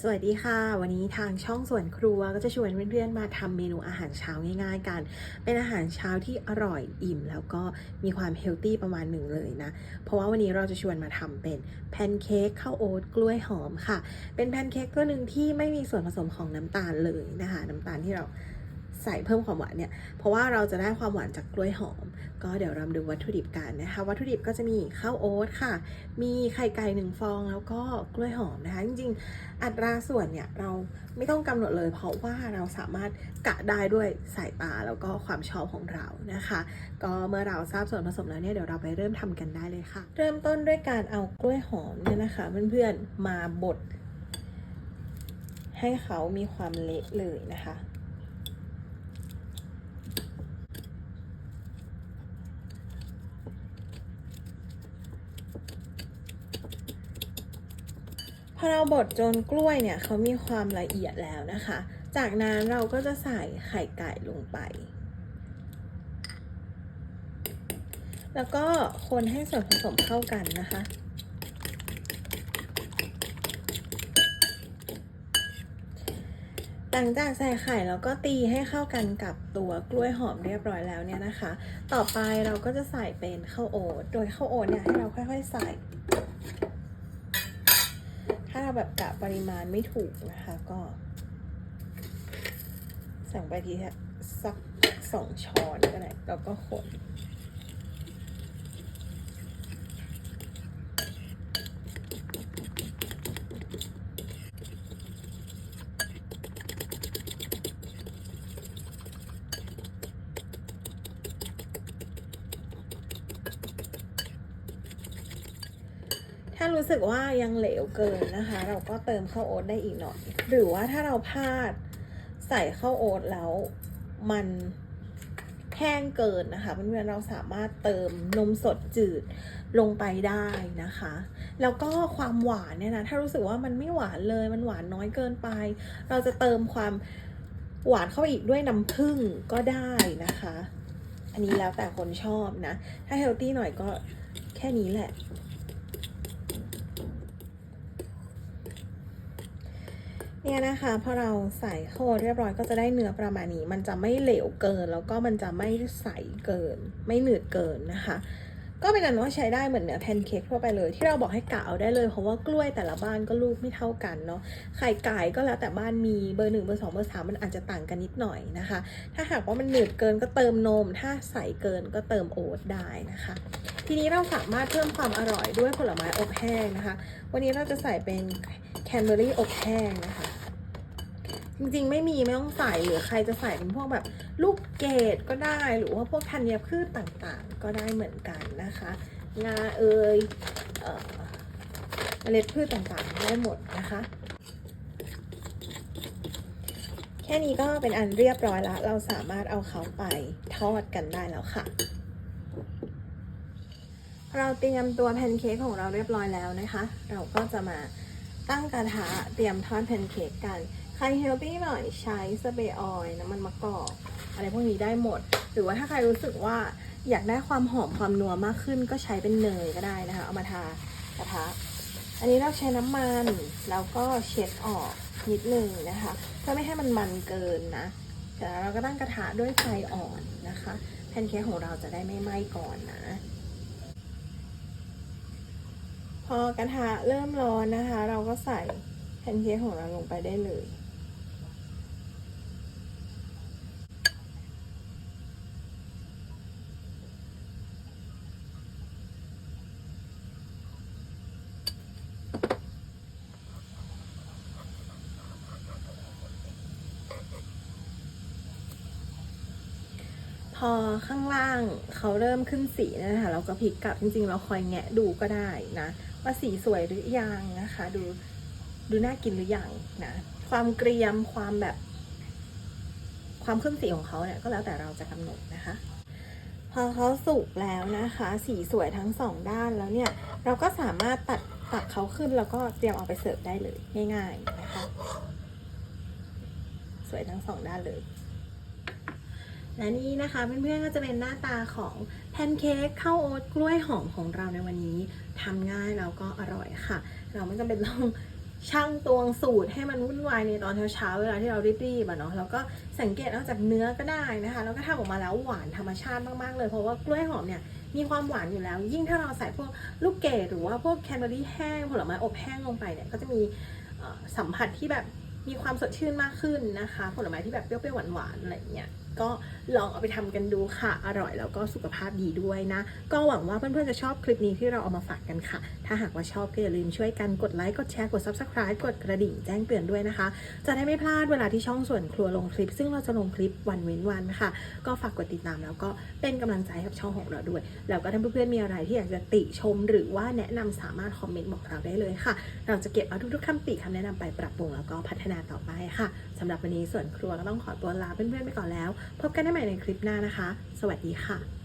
สวัสดีค่ะ วันนี้ทางช่องส่วนครัวก็จะชวนเพื่อนๆมาทำเมนูอาหารเช้าง่ายๆกัน เป็นอาหารเช้าที่อร่อยอิ่ม แล้วก็มีความเฮลตี้ประมาณหนึ่งเลยนะ เพราะว่าวันนี้เราจะชวนมาทำเป็นแพนเค้กข้าวโอ๊ตกล้วยหอมค่ะ เป็นแพนเค้กตัวหนึ่งที่ไม่มีส่วนผสมของน้ำตาลเลยนะคะ น้ำตาลที่เรา ใส่เพิ่มความหวานเนี่ย เพราะว่าเราจะได้ความหวานจากกล้วยหอม ก็เดี๋ยวเราดูวัตถุดิบกันนะคะ วัตถุดิบก็จะมีข้าวโอ๊ตค่ะ มีไข่ไก่หนึ่งฟองแล้วก็กล้วยหอมนะคะ จริงๆ อัตราส่วนเนี่ยเราไม่ต้องกำหนดเลย เพราะว่าเราสามารถกะได้ด้วยสายตาแล้วก็ความชอบของเรานะคะ ก็เมื่อเราทราบส่วนผสมแล้วเนี่ยเดี๋ยวเราไปเริ่มทำกันได้เลยค่ะ เริ่มต้นด้วยการเอากล้วยหอมเนี่ยนะคะเพื่อนๆมาบดให้เขามีความเละเลยนะคะ อเราบดจนกล้วยเนี่ยเขามีความละเอียดแล้วนะคะ จากนั้นเราก็จะใส่ไข่ไก่ลงไป แล้วก็คนให้ส่วนผสมเข้ากันนะคะ หลังจากใส่ไข่แล้วก็ตีให้เข้ากันกับตัวกล้วยหอมเรียบร้อยแล้วเนี่ยนะคะ ต่อไปเราก็จะใส่เป็นข้าวโอ๊ต โดยข้าวโอ๊ตเนี่ยให้เราค่อยๆใส่ แบบกะปริมาณไม่ถูกนะคะก็ สั่งไปทีสักสองช้อนก็ได้แล้วก็คน ถ้ารู้สึกว่ายังเหลวเกินนะคะ เราก็เติมข้าวโอ๊ตได้อีกหน่อย หรือว่าถ้าเราพลาดใส่ข้าวโอ๊ตแล้วมันแห้งเกินนะคะเพื่อนๆเราสามารถเติมนมสดจืดลงไปได้นะคะ แล้วก็ความหวานเนี่ยนะถ้ารู้สึกว่ามันไม่หวานเลยมันหวานน้อยเกินไป เราจะเติมความหวานเข้าไปอีกด้วยน้ำผึ้งก็ได้นะคะ อันนี้แล้วแต่คนชอบนะ ถ้าเฮลตี้หน่อยก็แค่นี้แหละ เนี่ยนะคะพอเราใส่โอ๊ตเรียบร้อยก็จะได้เนื้อประมาณนี้ มันจะไม่เหลวเกิน แล้วก็มันจะไม่ใสเกิน ไม่หนืดเกินนะคะ ก็เป็นอันว่าใช้ได้เหมือนเนื้อแพนเค้กทั่วไปเลย ที่เราบอกให้กะเอาได้เลย เพราะว่ากล้วยแต่ละบ้านก็ลูกไม่เท่ากันเนาะไข่ไก่ก็แล้วแต่บ้านมีเบอร์หนึ่งเบอร์สองเบอร์สามมันอาจจะต่างกันนิดหน่อยนะคะ ถ้าหากว่ามันหนืดเกินก็เติมนม ถ้าใสเกินก็เติมโอ๊ตได้นะคะ ทีนี้เราสามารถเพิ่มความอร่อยด้วยผลไม้อบแห้งนะคะ วันนี้เราจะใส่เป็นแคนเบอรี่อบแห้งนะคะ จริงๆ ไม่มีไม่ต้องใส่หรือใครจะใส่เป็นพวกแบบลูกเกดก็ได้หรือว่าพวกธัญพืชต่างๆ ก็ได้เหมือนกันนะคะงาเอยเอ่อเมล็ดพืชต่างๆ ได้หมดนะคะ แค่นี้ก็เป็นอันเรียบร้อยแล้ว เราสามารถเอาเขาไปทอดกันได้แล้วค่ะ เราเตรียมตัวแพนเค้กของเราเรียบร้อยแล้วนะคะ เราก็จะมาตั้งกระทะเตรียมทอดแพนเค้กกัน รเฮลตี้หน่อยใช้สเปรย์ออยล์น้ำมันมะกอกอะไรพวกนี้ได้หมด หรือว่าถ้าใครรู้สึกว่าอยากได้ความหอมความนัวมากขึ้นก็ใช้เป็นเนยก็ได้นะคะ เอามาทากระทะอันนี้เราใช้น้ำมันแล้วก็เช็ดออกนิดนึงนะคะเพื่อไม่ให้มันมันเกินนะแต่เราก็ตั้งกระทะด้วยไฟอ่อนนะคะแพนเค้กของเราจะได้ไม่ไหม้ก่อนนะ พอกระทะเริ่มร้อนนะคะ เราก็ใส่แพนเค้กของเราลงไปได้เลย พ อข้างล่างเขาเริ่มขึ้นสีนะคะเราก็พลิกกลับจริงๆ เราคอยแงะดูก็ได้นะ ว่าสีสวยหรือยังนะคะ ดูดูน่ากินหรือยังนะความเกรียมความแบบ ความขึ้นสีของเขาเนี่ยก็แล้วแต่เราจะกำหนดนะคะ พอเขาสุกแล้วนะคะ สีสวยทั้งสองด้านแล้วเนี่ย เราก็สามารถตัดตักเขาขึ้นแล้วก็เตรียมเอาไปเสิร์ฟได้เลยง่าย ๆนะคะ สวยทั้งสองด้านเลย และนี่นะคะเพื่อนๆก็จะเป็นหน้าตาของแพนเค้กข้าวโอ๊ตกล้วยหอมของเราในวันนี้ทำง่ายแล้วก็อร่อยค่ะ เราไม่จำเป็นต้องช่างตวงสูตรให้มันวุ่นวายในตอนเช้าๆเวลาที่เรารีบๆอะเนาะแล้วก็สังเกตเอาจากเนื้อก็ได้นะคะ แล้วก็ทำออกมาแล้วหวานธรรมชาติมากๆเลย เพราะว่ากล้วยหอมเนี่ยมีความหวานอยู่แล้ว ยิ่งถ้าเราใส่พวกลูกเกดหรือว่าพวกแคนเบอรี่แห้งผลไม้อบแห้งลงไปเนี่ยก็จะมีสัมผัสที่แบบมีความสดชื่นมากขึ้นนะคะ ผลไม้ที่แบบเปรี้ยวๆหวานๆอะไรอย่างเงี้ย ก็ลองเอาไปทำกันดูค่ะ อร่อยแล้วก็สุขภาพดีด้วยนะ ก็หวังว่าเพื่อนๆจะชอบคลิปนี้ที่เราเอามาฝากกันค่ะ ถ้าหากว่าชอบก็อย่าลืมช่วยกันกดไลค์กดแชร์กด subscribe กดกระดิ่งแจ้งเตือนด้วยนะคะ จะได้ไม่พลาดเวลาที่ช่องส่วนครัวลงคลิป ซึ่งเราจะลงคลิปวันเว้นวันค่ะ ก็ฝากกดติดตามแล้วก็เป็นกำลังใจให้กับช่องของเราด้วย แล้วก็ถ้าเพื่อนๆมีอะไรที่อยากจะติชม หรือว่าแนะนำสามารถคอมเมนต์บอกเราได้เลยค่ะ เราจะเก็บเอาทุกๆคำติคำแนะนำไปปรับปรุงแล้วก็พัฒนาต่อไปค่ะสำหรับวันนี้ส่วนครัวก็ต้องขอตัวลาเพื่อนๆไปก่อนแล้วพบกันได้ใหม่ในคลิปหน้านะคะ สวัสดีค่ะ